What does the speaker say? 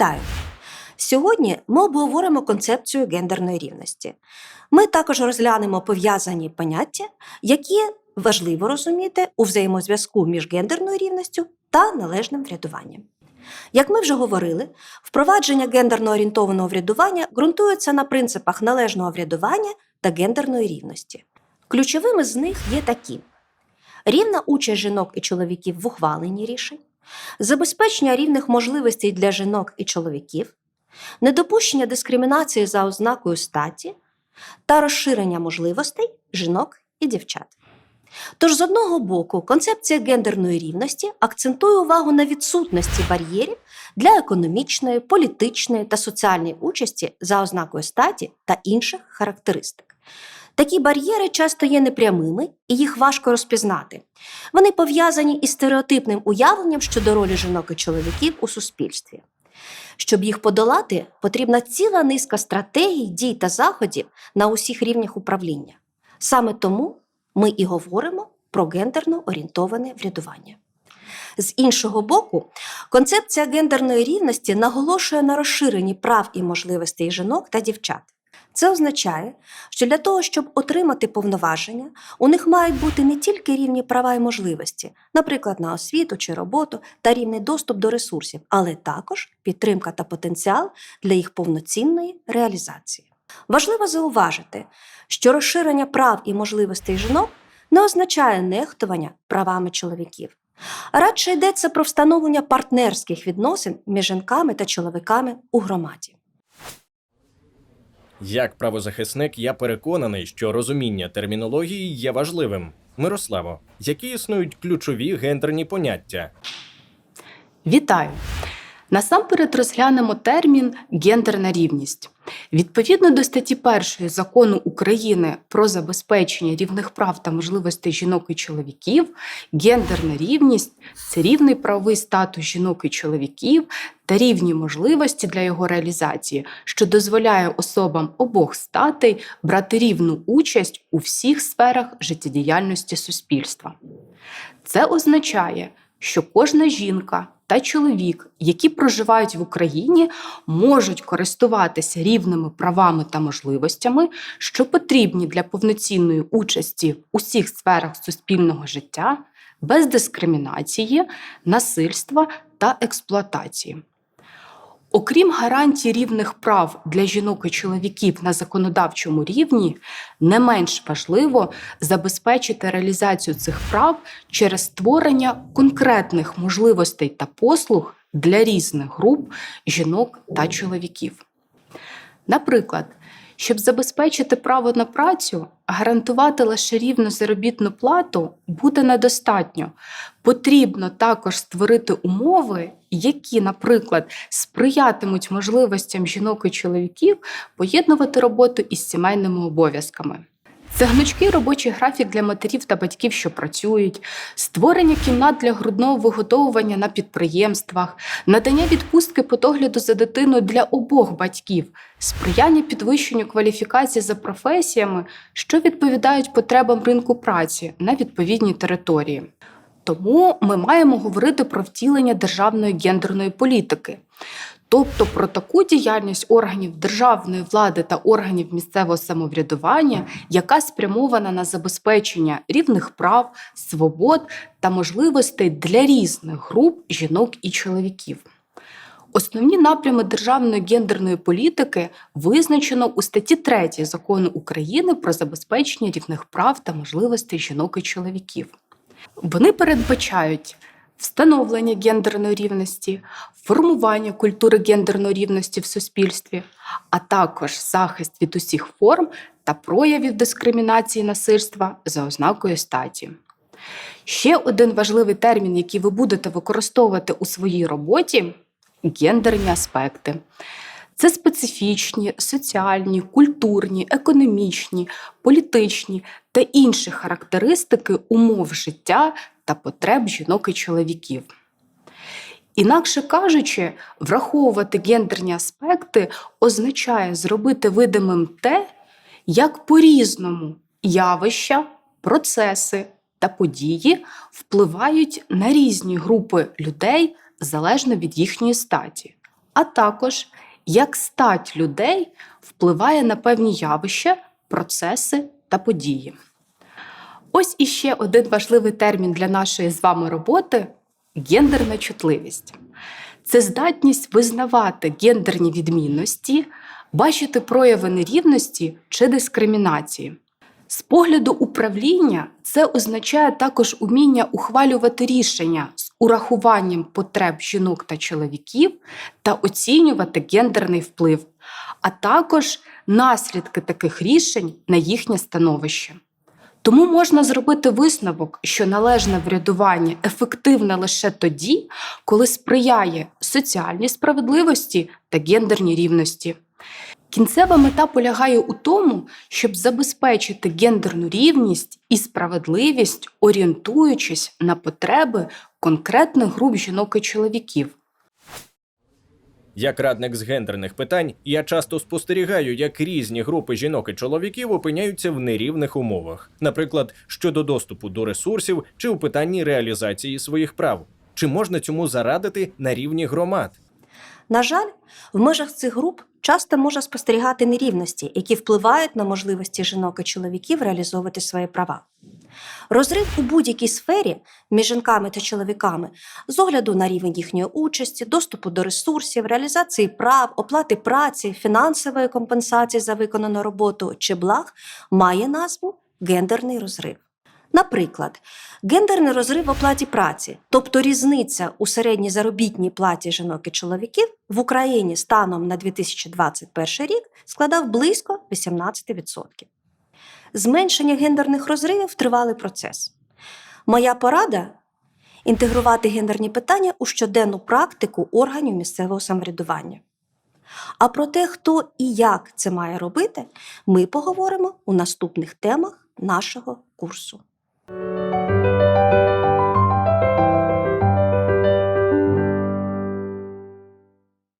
Вітаю! Сьогодні ми обговоримо концепцію гендерної рівності. Ми також розглянемо пов'язані поняття, які важливо розуміти у взаємозв'язку між гендерною рівністю та належним врядуванням. Як ми вже говорили, впровадження гендерно орієнтованого врядування ґрунтується на принципах належного врядування та гендерної рівності. Ключовими з них є такі: рівна участь жінок і чоловіків в ухваленні рішень, забезпечення рівних можливостей для жінок і чоловіків, недопущення дискримінації за ознакою статі та розширення можливостей жінок і дівчат. Тож, з одного боку, концепція гендерної рівності акцентує увагу на відсутності бар'єрів для економічної, політичної та соціальної участі за ознакою статі та інших характеристик. Такі бар'єри часто є непрямими і їх важко розпізнати. Вони пов'язані із стереотипним уявленням щодо ролі жінок і чоловіків у суспільстві. Щоб їх подолати, потрібна ціла низка стратегій, дій та заходів на усіх рівнях управління. Саме тому ми і говоримо про гендерно орієнтоване врядування. З іншого боку, концепція гендерної рівності наголошує на розширенні прав і можливостей жінок та дівчат. Це означає, що для того, щоб отримати повноваження, у них мають бути не тільки рівні права і можливості, наприклад, на освіту чи роботу та рівний доступ до ресурсів, але також підтримка та потенціал для їх повноцінної реалізації. Важливо зауважити, що розширення прав і можливостей жінок не означає нехтування правами чоловіків. Радше йдеться про встановлення партнерських відносин між жінками та чоловіками у громаді. Як правозахисник, я переконаний, що розуміння термінології є важливим. Мирославо, які існують ключові гендерні поняття? Вітаю! Насамперед розглянемо термін гендерна рівність. Відповідно до статті 1 закону України про забезпечення рівних прав та можливостей жінок і чоловіків, гендерна рівність це рівний правовий статус жінок і чоловіків та рівні можливості для його реалізації, що дозволяє особам обох статей брати рівну участь у всіх сферах життєдіяльності суспільства. Це означає, що кожна жінка та чоловік, які проживають в Україні, можуть користуватися рівними правами та можливостями, що потрібні для повноцінної участі в усіх сферах суспільного життя, без дискримінації, насильства та експлуатації. Окрім гарантій рівних прав для жінок і чоловіків на законодавчому рівні, не менш важливо забезпечити реалізацію цих прав через створення конкретних можливостей та послуг для різних груп жінок та чоловіків. Наприклад, щоб забезпечити право на працю, гарантувати лише рівну заробітну плату буде недостатньо. Потрібно також створити умови, які, наприклад, сприятимуть можливостям жінок і чоловіків поєднувати роботу із сімейними обов'язками. Це гнучкий робочий графік для матерів та батьків, що працюють, створення кімнат для грудного виготовування на підприємствах, надання відпустки по догляду за дитиною для обох батьків, сприяння підвищенню кваліфікації за професіями, що відповідають потребам ринку праці на відповідній території. Тому ми маємо говорити про втілення державної гендерної політики. Тобто про таку діяльність органів державної влади та органів місцевого самоврядування, яка спрямована на забезпечення рівних прав, свобод та можливостей для різних груп жінок і чоловіків. Основні напрями державної гендерної політики визначено у статті 3 закону України про забезпечення рівних прав та можливостей жінок і чоловіків. Вони передбачають встановлення гендерної рівності, формування культури гендерної рівності в суспільстві, а також захист від усіх форм та проявів дискримінації насильства за ознакою статі. Ще один важливий термін, який ви будете використовувати у своїй роботі гендерні аспекти. Це специфічні, соціальні, культурні, економічні, політичні та інші характеристики умов життя та потреб жінок і чоловіків. Інакше кажучи, враховувати гендерні аспекти означає зробити видимим те, як по-різному явища, процеси та події впливають на різні групи людей залежно від їхньої статі, а також як стать людей впливає на певні явища, процеси та події. Ось іще один важливий термін для нашої з вами роботи гендерна чутливість. Це здатність визнавати гендерні відмінності, бачити прояви нерівності чи дискримінації. З погляду управління це означає також уміння ухвалювати рішення з урахуванням потреб жінок та чоловіків та оцінювати гендерний вплив, а також наслідки таких рішень на їхнє становище. Тому можна зробити висновок, що належне врядування ефективне лише тоді, коли сприяє соціальній справедливості та гендерній рівності. Кінцева мета полягає у тому, щоб забезпечити гендерну рівність і справедливість, орієнтуючись на потреби конкретних груп жінок і чоловіків. Як радник з гендерних питань, я часто спостерігаю, як різні групи жінок і чоловіків опиняються в нерівних умовах, наприклад, щодо доступу до ресурсів чи у питанні реалізації своїх прав. Чи можна цьому зарадити на рівні громад? На жаль, в межах цих груп часто може спостерігати нерівності, які впливають на можливості жінок і чоловіків реалізовувати свої права. Розрив у будь-якій сфері між жінками та чоловіками з огляду на рівень їхньої участі, доступу до ресурсів, реалізації прав, оплати праці, фінансової компенсації за виконану роботу чи благ має назву гендерний розрив. Наприклад, гендерний розрив в оплаті праці, тобто різниця у середній заробітній платі жінок і чоловіків в Україні станом на 2021 рік складав близько 18%. Зменшення гендерних розривів тривалий процес. Моя порада інтегрувати гендерні питання у щоденну практику органів місцевого самоврядування. А про те, хто і як це має робити, ми поговоримо у наступних темах нашого курсу.